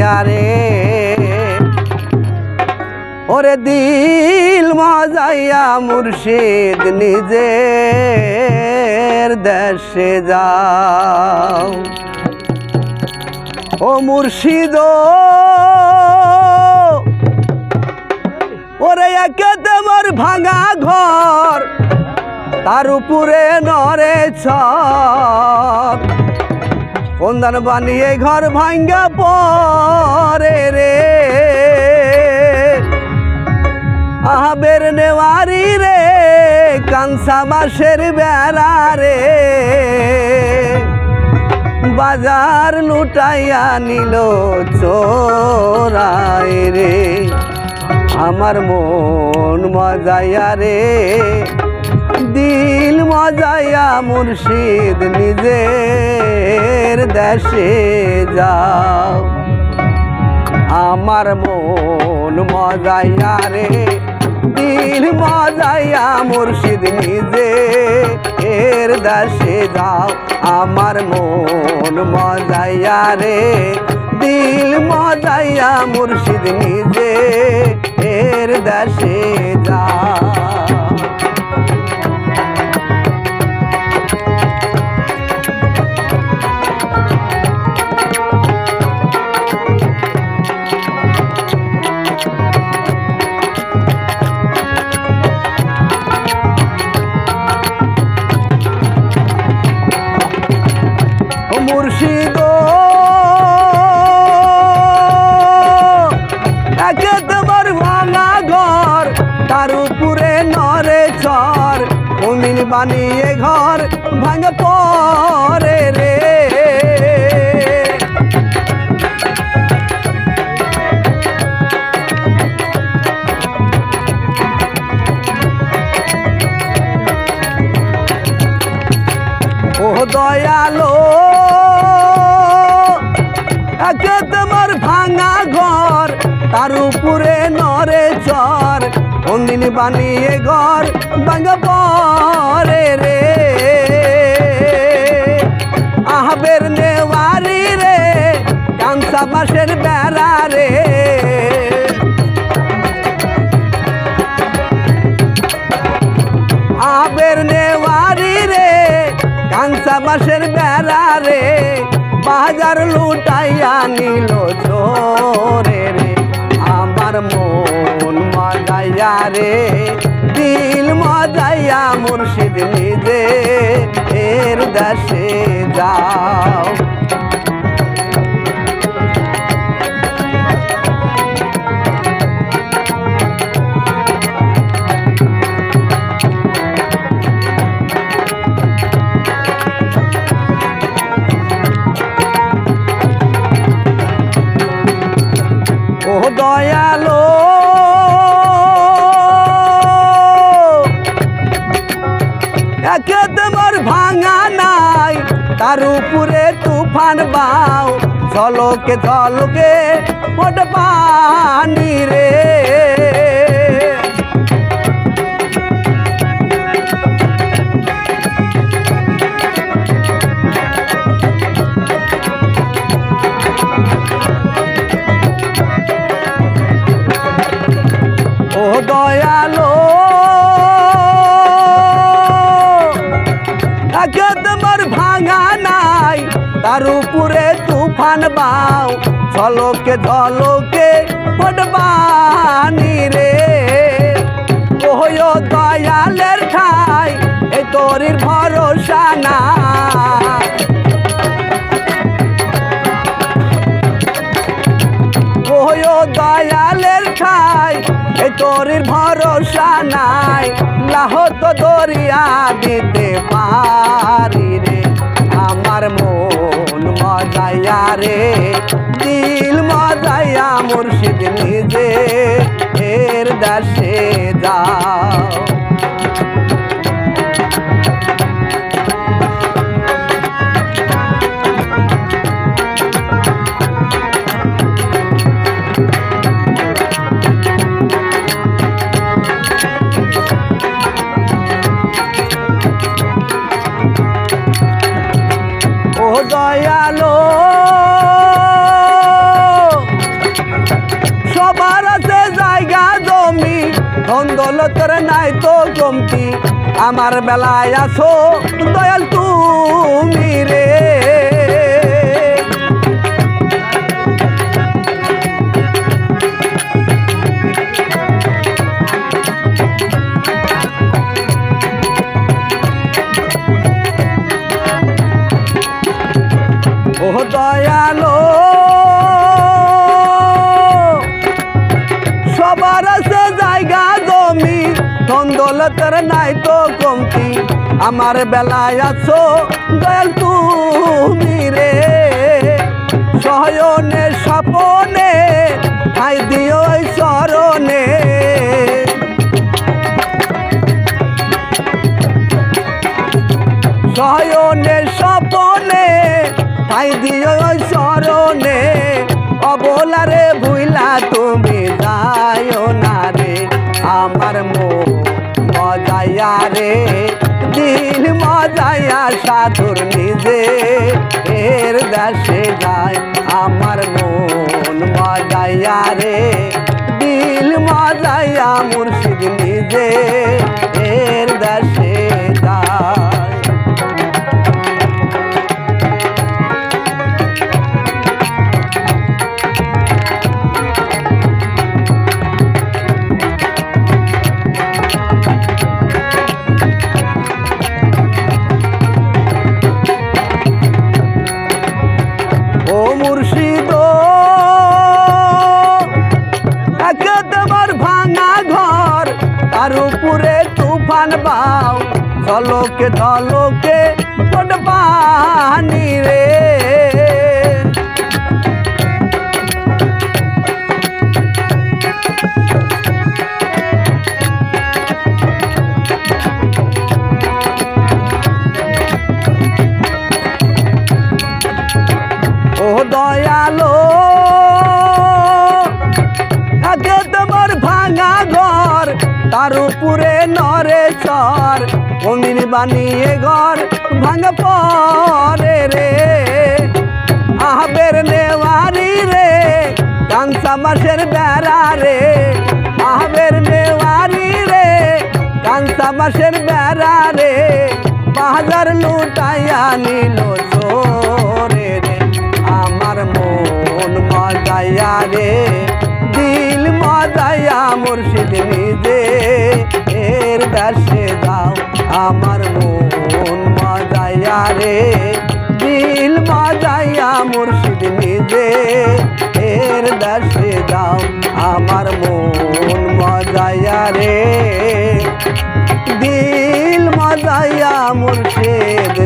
মজাইয়া রে ওরে দিল মজাইয়া মুর্শিদ নিজের দেশে যাও। ও মুর্শিদ, ওরে একে তোমার ভাঙা ঘর, তার উপরে নরে ছর কোনদান বানিয়ে ঘর ভাঙ্গা পরে রে। আহাবের নেওয়ারি রে, কানসা বাসের বেড়া রে। বাজার লুটাইয়া নিল চোরাই রে। আমার মন মজাইয়া রে দিল মজাইয়া মুর্শিদ নিজের দেশে যাও। আমার মন মজাইয়া রে, দিল মজাইয়া মুর্শিদ নিজে এর দেশে যাও। আমার মন মজাইয়া রে, দিল মজাইয়া মুর্শিদ নিজে এর দেশে যাও। বানিয়ে ঘর ভাঙে পরে রে। ও দয়ালো একে তোমার ভাঙা ঘর তার উপরে চর অন্দিন বানিয়ে ঘর ভাঙা পরে রে। আহবের নেওয়ারি রে কাঞ্চা বাসের বেড়া রে। আবের নেওয়ারি রে কাঞ্চা বাসের বেড়া রে। বাজার লুটাইয়া নিল চোরে রে, আমার মজাইয়া রে। দিল মজাইয়া মুর্শিদ নিজে। এর দেশে যাও। ভাঙা নাই তার উপরে তুফান বাও ঝলকে ঝলকে ওট পানি রে। একে তোমার ভাঙা নাই, তার উপরে তুফান বাও, ঝলকে ঝলকে পটবানি রে। ওহো দয়ালের ঠাই, এই তোরির ভরসা না ওহো দয়ালের ঠাই তোরির ভরসা নাই। লাহত দরিয়া দিতে পারি রে। আমার মন মজাইয়া রে। দিল মজাইয়া মুর্শিদ নিজে। এর দাসে যাও। নাই তো কমতি আমার বেলায় আছো দয়াল তুমি রে। ধন্দলতের নাই তো কমতি। আমার বেলায় আছো দয়াল তুমি রে। সহয়নে স্বপনে, ঠাই দিও চরণে সয়নে, স্বপনে, ঠাই দিও চরণে অবলারে ভুইলা তুমি যায়ও না রে। আমার মো মজাইয়া রে, দিল মজাইয়া সাধুর নিজে। এর দেশে যায় আমার মন মজাইয়া রে, দিল মজাইয়া মুর্শিদ নিজে। এর দেশে তার উপরে তুফান বাও চলকে চলকে কোন পানি রে ও দয়ালো আগে তোমার ভাঙা ঘর তার উপরে নরে চর অমির বানিয়ে ঘর ভাঙা পরে রে। আহবের নেওয়ারি রে কাঞ্চা মাসের বেড়া রে। আহবের নেওয়ারি রে কাঞ্চা মাসের বেড়া রে। বাজার লুটাইয়া নিল রে, আমার মন মজাইয়া রে। দিল মজাইয়া মুর্শিদ দাসে দাও আমার মন মজাইয়া রে। দিল মজাইয়া মুর্শিদ নিজে এর দাসে দাও আমার মন মজাইয়া রে। দিল মজাইয়া মুর্শিদ